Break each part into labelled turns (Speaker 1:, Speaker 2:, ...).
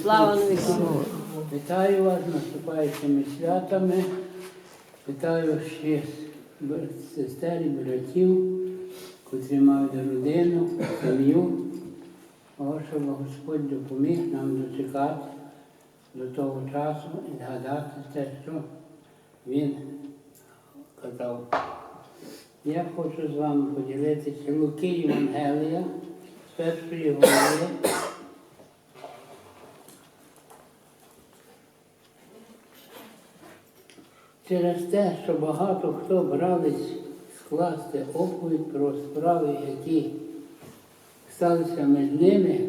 Speaker 1: Слава Богу.
Speaker 2: Вітаю вас з наступаючими святами. Вітаю ще бр- сестер і братів, котрі мають родину, сім'ю. Щоб Господь допоміг нам дочекати до того часу і згадати те, що Він казав. Я хочу з вами поділитися Луки Євангелія з першої голови. Через те, що багато хто брались скласти оповідь про справи, які сталися між ними,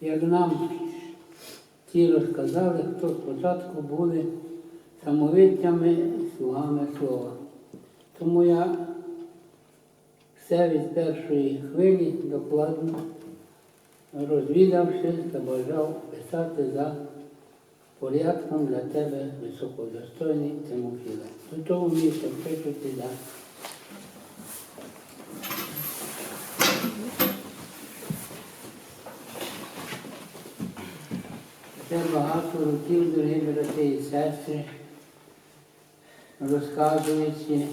Speaker 2: як нам ті розказали, хто спочатку були самовиттями слугами слова. Тому я все від першої хвилі докладно розвідавши, забажав писати за порядком для тебе високодостойний Тимофіле. До того місця пишуть да. Це багато років, дорогі брати і сестри, розказуючи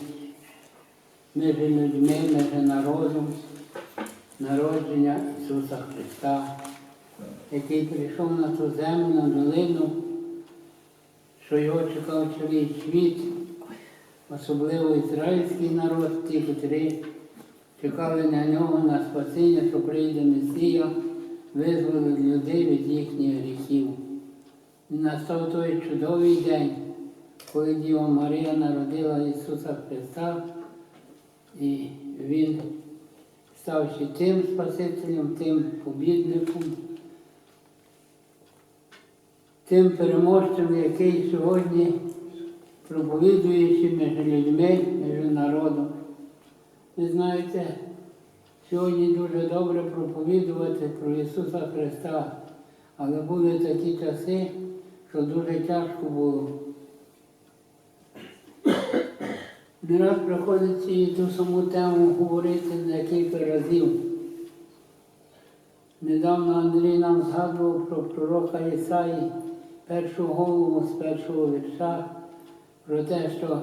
Speaker 2: між людьми, між народом, народження Ісуса Христа, який прийшов на ту землю, на долину, що його чекав цілий світ, особливо ізраїльський народ, ті, котрі чекали на нього, на спасіння, що прийде Месія, визволить людей від їхніх гріхів. І настав той чудовий день, коли Діва Марія народила Ісуса Христа, і Він став ще тим Спасителем, тим побідником, тим переможцем, який сьогодні проповідуючи між людьми, між народом. Ви знаєте, сьогодні дуже добре проповідувати про Ісуса Христа, але були такі часи, що дуже тяжко було. Не раз приходиться і ту саму тему говорити декілька разів. Недавно Андрій нам згадував про пророка Ісаї, першу голову з першого вірша, про те, що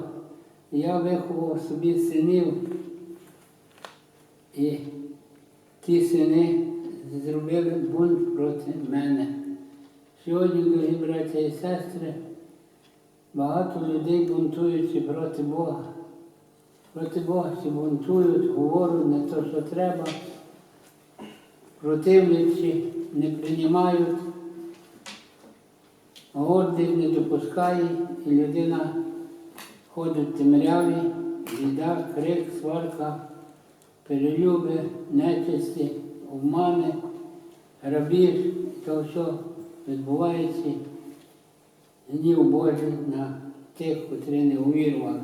Speaker 2: я виховав собі синів, і ті сини зробили бунт проти мене. Сьогодні, дорогі браття і сестри, багато людей бунтуються проти Бога. Проти Бога всі бунтують, говорять не те, що треба, противниці не приймають, гордих не допускає, і людина ходить темряві, біда, крик, сварка, перелюби, нечисті, обмани, грабіж, то все відбувається гнів Божий на тих, котрі не увірували.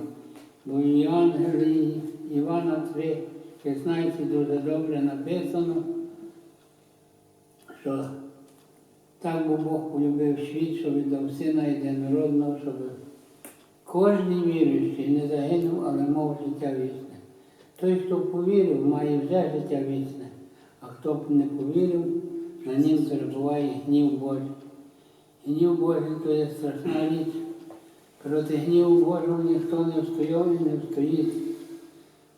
Speaker 2: Бо в Євангелії Івана 3, 16 дуже добре написано, що так би Бог полюбив світ, що віддав сина єдинородного, щоб кожен віруючий не загинув, але мав життя вічне. Той, хто повірив, має вже життя вічне, а хто б не повірив, на нім перебуває гнів Божий. Гнів Божий то є страшна річ. Проти гніву Божого ніхто не встояв і не встоїть,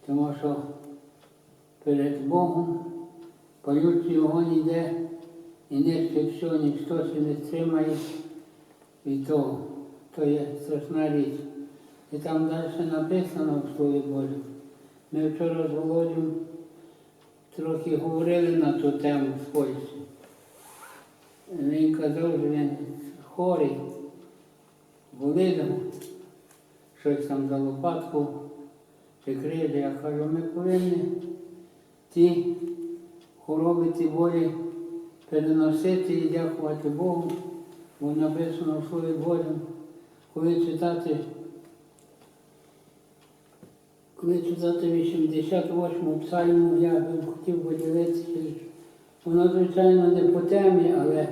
Speaker 2: тому що перед Богом палючий вогонь йде і нищить все, ніхто ще не стримає від того. То є страшна річ. І там далі написано в Слові Божому. Ми вчора з Володю трохи говорили на ту тему з Польщі. Він казав, що він хворий болить, щось там за лопатку чи крижі. Я кажу, ми повинні ті хвороби, ті болі переносити і дякувати Богу, бо написано в Слові Божому, коли читати, коли читати 88 псальму, я би хотів поділитися. Воно, звичайно, не по темі, але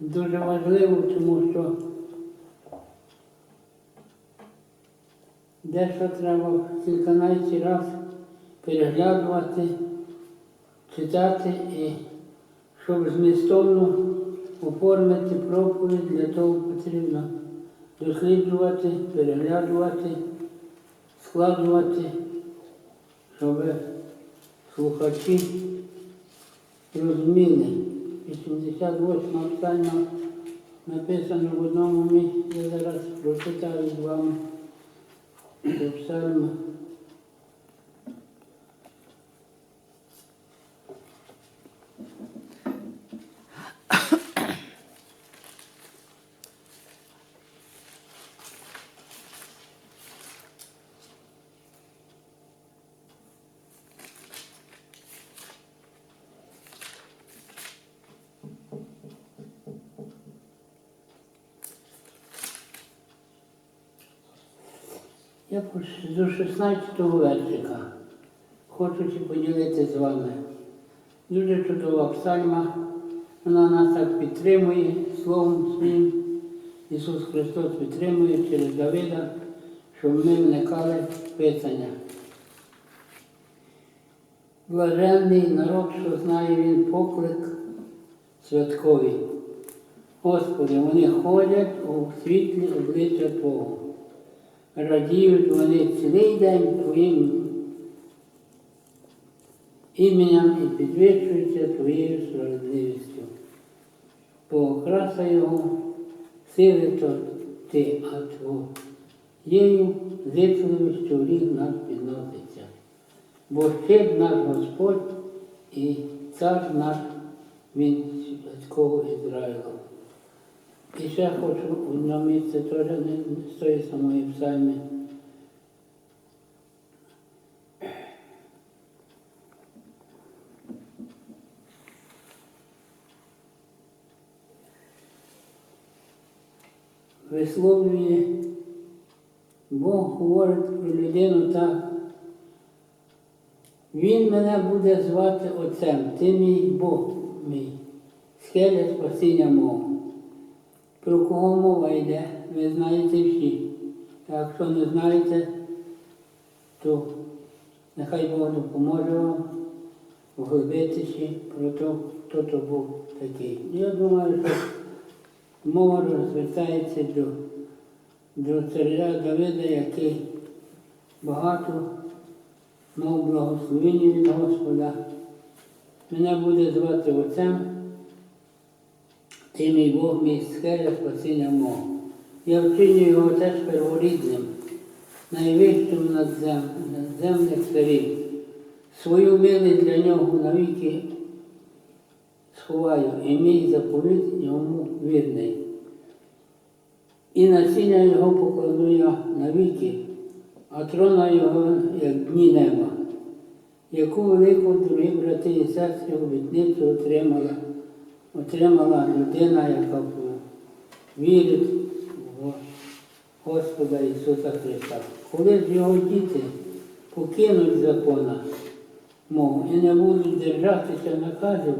Speaker 2: дуже важливо, тому що Дещо треба кільканадцять раз переглядувати, читати і щоб змістовно оформити проповідь, для того потрібно досліджувати, переглядувати, складувати, щоб слухачі розуміли. 88 псальма написано в одному місці, я зараз прочитаю з вами псальма. До 16-го вершика хочу ще поділитися з вами. Дуже чудова псальма. Вона нас так підтримує Словом своїм. Ісус Христос підтримує через Давида, щоб ми вникали в Писання. Блаженний народ, що знає він поклик святковий. Господи, вони ходять у світлі обличчя Твого радіють вони цілий день Твоїм іменем і підвищуються Твоєю справедливістю. Бо окраса Його сили то Ти, а Твоєю зичливістю рік нас підноситься. Бо щит наш Господь і цар наш він святського Ізраїла. І ще хочу одне місце теж не з тої самої псальми. Висловлює, Бог говорить про людину так. Він мене буде звати Отцем, ти мій Бог мій, схиля спасіння мого. Про кого мова йде, ви знаєте всі. Якщо не знаєте, то нехай Бог допоможе вам вглибитися про те, хто то був такий. Я думаю, що мова розвертається до, до царя Давида, який багато мав благословення від Господа. Мене буде звати Отцем. Ти мій Бог, мій скеля спасіння мого. Я вчиню його теж перворідним, найвищим над зем, надземних царів. Свою милість для нього навіки сховаю, і мій заповіт йому вірний. І насіння його покладу я навіки, а трона його, як дні неба. Яку велику, дорогі брати і сестри, обітницю отримала отримала людина, яка вірить в Господа Ісуса Христа. Коли ж його діти покинуть закона мого і не будуть держатися наказів,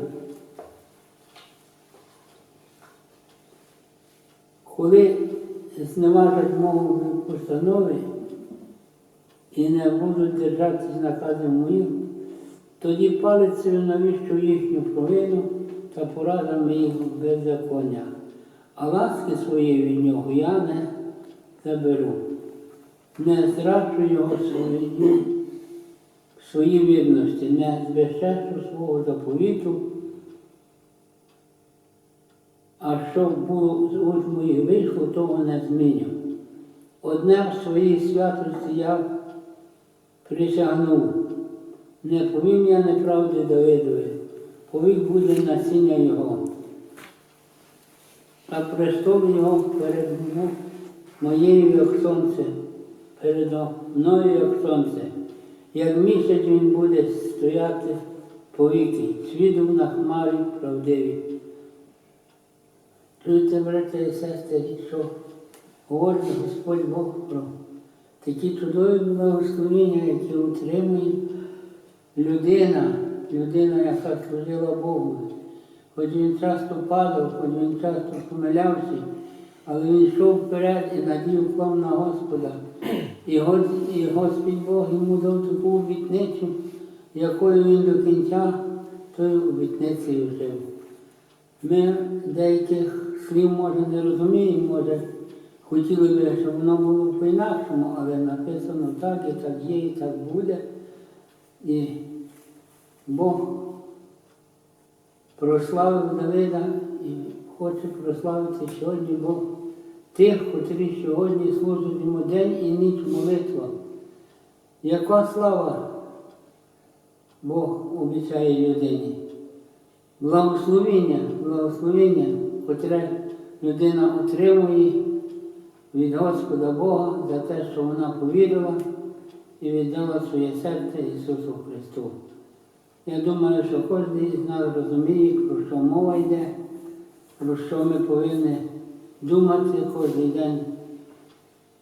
Speaker 2: коли зневажать мову постанови і не будуть держатися наказів моїх, тоді палицею навіщо їхню провину та порадами їх беззаконня. А ласки своєї від нього я не заберу, не зраджу його свої, свої вірності, не збезчещу свого заповіту, а щоб було з уст моїх вийшло, того не зміню. Одне в своїй святості я присягнув, не повім я неправди Давидові повік буде насіння його, а престол його перед моєю, як сонце, передо мною, як сонце. Як місяць він буде стояти повіки, свідом на хмарі правдиві. Чуєте, браття і сестри, що говорить Господь Бог про такі чудові благословення, які утримує людина людина, яка служила Богу. Хоч він часто падав, хоч він часто помилявся, але він йшов вперед і надів клом на Господа. І, Гос- і Господь Бог йому дав таку обітницю, якою він до кінця тою обітницею жив. Ми деяких слів може не розуміємо, може хотіли би, щоб воно було по-інакшому, але написано так, і так є, і так буде. І Бог прославив Давида і хоче прославити сьогодні Бог тих, котрі сьогодні служать йому день і ніч молитва. Яка слава Бог обіцяє людині? Благословіння, благословіння, котре людина отримує від Господа Бога за те, що вона повірила і віддала своє серце Ісусу Христу. Я думаю, що кожен із нас розуміє, про що мова йде, про що ми повинні думати кожен день.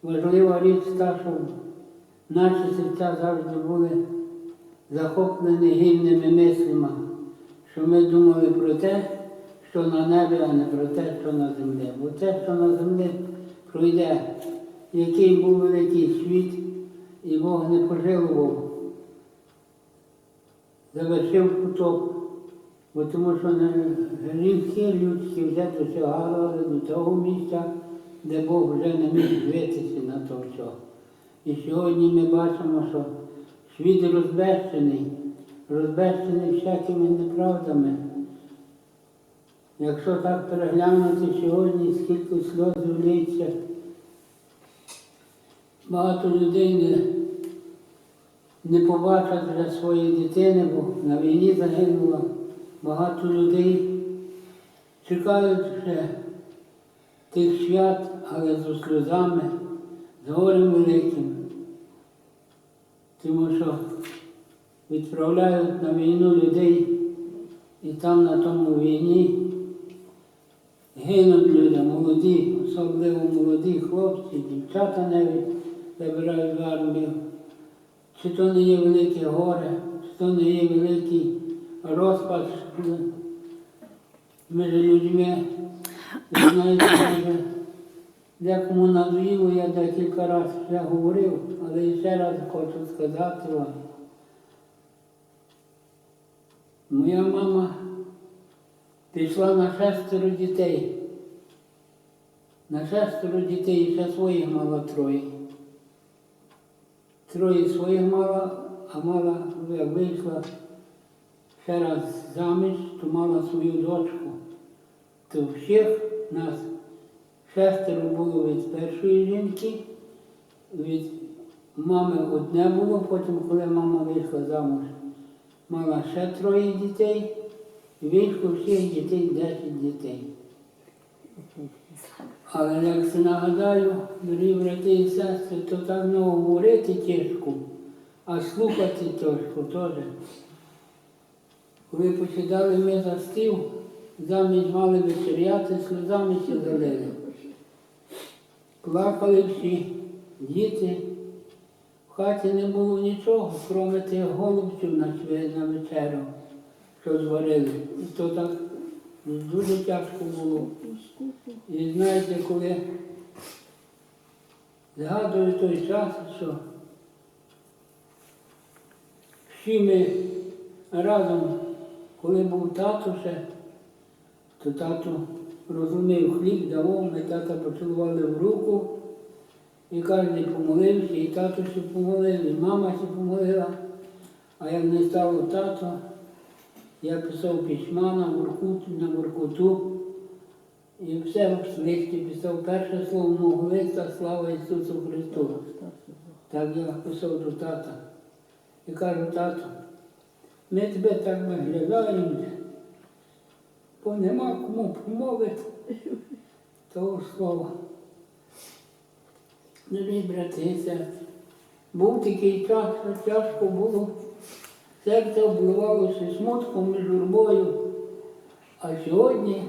Speaker 2: Важлива річ та, щоб наші серця завжди були захоплені гідними мислями, що ми думали про те, що на небі, а не про те, що на землі. Бо те, що на землі пройде, який був великий світ, і Бог не пожалував, завершив потоп, бо тому що гріхи людські вже досягали до того місця, де Бог вже не міг дивитися на то все. І сьогодні ми бачимо, що світ розбещений, розбещений всякими неправдами. Якщо так переглянути сьогодні, скільки сльоз лється, багато людей не, не побачать вже своєї дитини, бо на війні загинуло. Багато людей чекають вже тих свят, але з сльозами, з горем великим. Тому що відправляють на війну людей і там на тому війні гинуть люди, молоді, особливо молоді хлопці, дівчата навіть забирають в армію. Чи то не є велике горе, чи то не є великий розпач між людьми. Знаєте, може, декому надоїло, я декілька разів вже говорив, але ще раз хочу сказати вам. Моя мама пішла на шестеро дітей. На шестеро дітей ще своїх мала троє. Троє своїх мала, а мала, як вийшла ще раз заміж, то мала свою дочку. То всіх нас шестеро було від першої жінки, від мами одне було, потім, коли мама вийшла замуж, мала ще троє дітей, вийшло всіх дітей 10 дітей. Але як се нагадаю, дорогі брати і сестри, то так не говорити тяжко, а слухати тяжко теж. Коли посідали ми за стіл, замість мали вечеряти, сльозами ще залили. Плакали всі діти. В хаті не було нічого, крім тих голубців на вечерю, що зварили. То так дуже тяжко було. І знаєте, коли згадую той час, що всі ми разом, коли був тато ще, то тато розумів хліб, давав, ми тата поцілували в руку, і кожен помолився, і тато ще помолив, і мама ще помолила. А як не стало тато, я писав письма на воркуту, на воркуту. І все в листі писав перше слово мого листа, слава Ісусу Христу. Так я писав до тата. І кажу, тато, ми тебе так виглядаємо, бо нема кому помовити того слова. Дорогі брати був такий час, що тяжко було, серце обливалося смутком і журбою, а сьогодні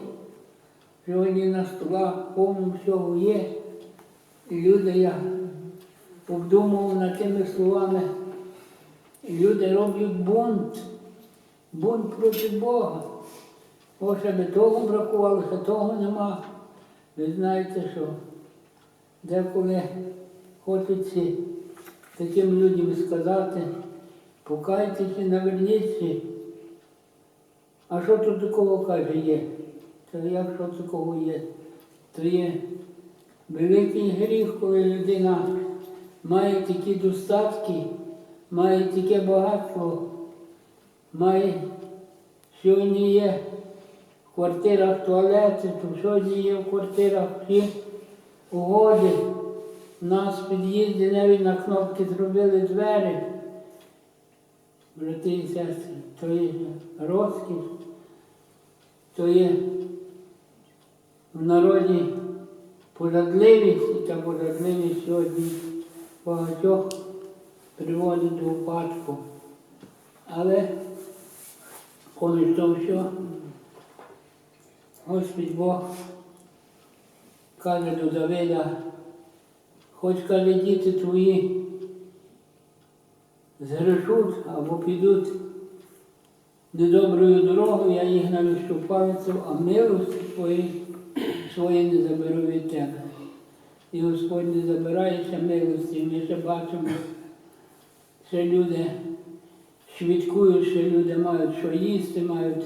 Speaker 2: Сьогодні на столах повно всього є. І люди, я обдумував над тими словами, і люди роблять бунт, бунт проти Бога. О, ще би того бракувало, ще того нема. Ви знаєте, що деколи хочеться таким людям сказати, покайтеся, наверніться. А що тут такого каже є? то якщо такого є, то є великий гріх, коли людина має такі достатки, має таке багатство, має сьогодні є в квартирах туалети, то сьогодні є в квартирах всі угоди. У нас в під'їзді навіть на кнопки зробили двері. Брати і сестри, то є розкіш, то є в народі податливість, і та податливість сьогодні багатьох приводить до упадку. Але поміж того все, Господь Бог каже до Давида, хоч каже діти твої згрешуть або підуть недоброю дорогою, я їх навіщо палицю, а милості свої, свої не заберу від тебе. І Господь не забирає ще милості. Ми ще бачимо, що люди свідкують, що люди мають що їсти, мають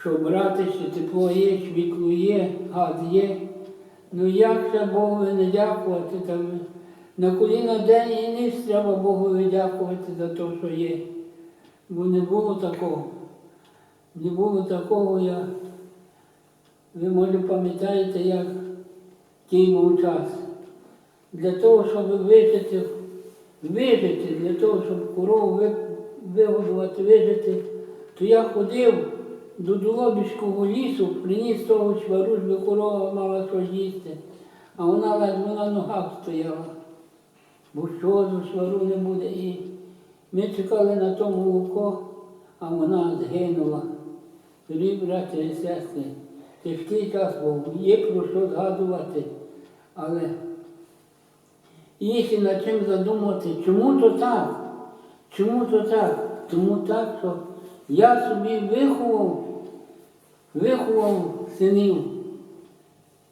Speaker 2: що брати, що тепло є, світло є, газ є. Ну як же Богу не дякувати? На коліна день і ніч треба Богу дякувати за те, що є. Бо не було такого. Не було такого, як ви може пам'ятаєте, як тій був час. Для того, щоб вижити, вижити, для того, щоб корову ви- вигодувати, вижити, то я ходив до Долобівського лісу, приніс того швару, щоб корова мала щось їсти, а вона ледве на ногах стояла. Бо що до швару не буде. І ми чекали на то молоко, а вона згинула. Дорогі брати і сестри, тяжкий час був, є про що згадувати, але є над чим задумати, чому то так? Чому то так? Тому так, що я собі виховав, виховав синів,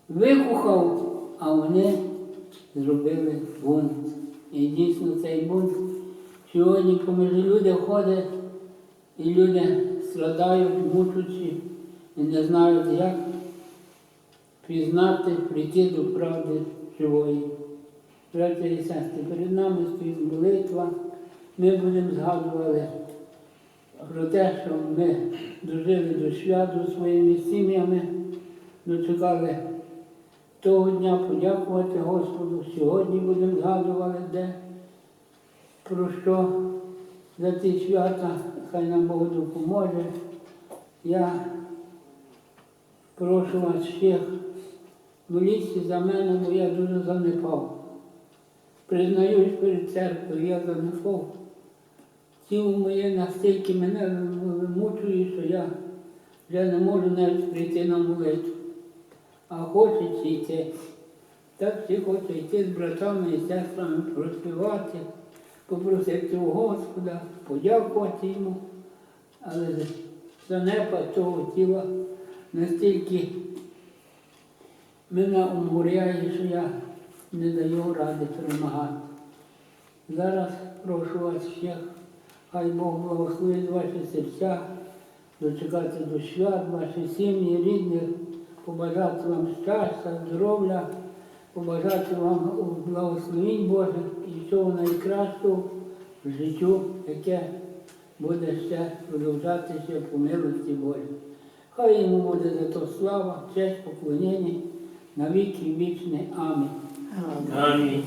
Speaker 2: викохав, а вони зробили бунт. І дійсно цей бунт сьогодні поміж люди ходять, і люди страдають, мучаться, і не знають, як пізнати, прийти до правди живої. Браті і сестри, перед нами стоїть молитва. Ми будемо згадувати про те, що ми дожили до святу своїми сім'ями, дочекали того дня подякувати Господу. Сьогодні будемо згадувати, де, про що за ті свята, хай нам Бог допоможе. Я прошу вас всіх, моліться за мене, бо я дуже занепав. Признаюсь перед церквою, я занепав. Тіло моє настільки мене мучує, що я вже не можу навіть прийти на молитву. А хочеться йти. Так всі хочуть йти з братами і сестрами проспівати, попросити у Господа, подякувати йому. Але занепад того тіла настільки мене уморяє, що я не даю ради перемагати. Зараз прошу вас всіх, хай Бог благословить ваші серця, дочекати до свят, ваші сім'ї, рідних, побажати вам щастя, здоров'я, побажати вам благословінь Божих і всього найкращого в життю, яке буде ще продовжатися по милості Божій. Хай йому буде за то слава, честь, поклонення, на віки вічні. Амінь.
Speaker 1: Амінь.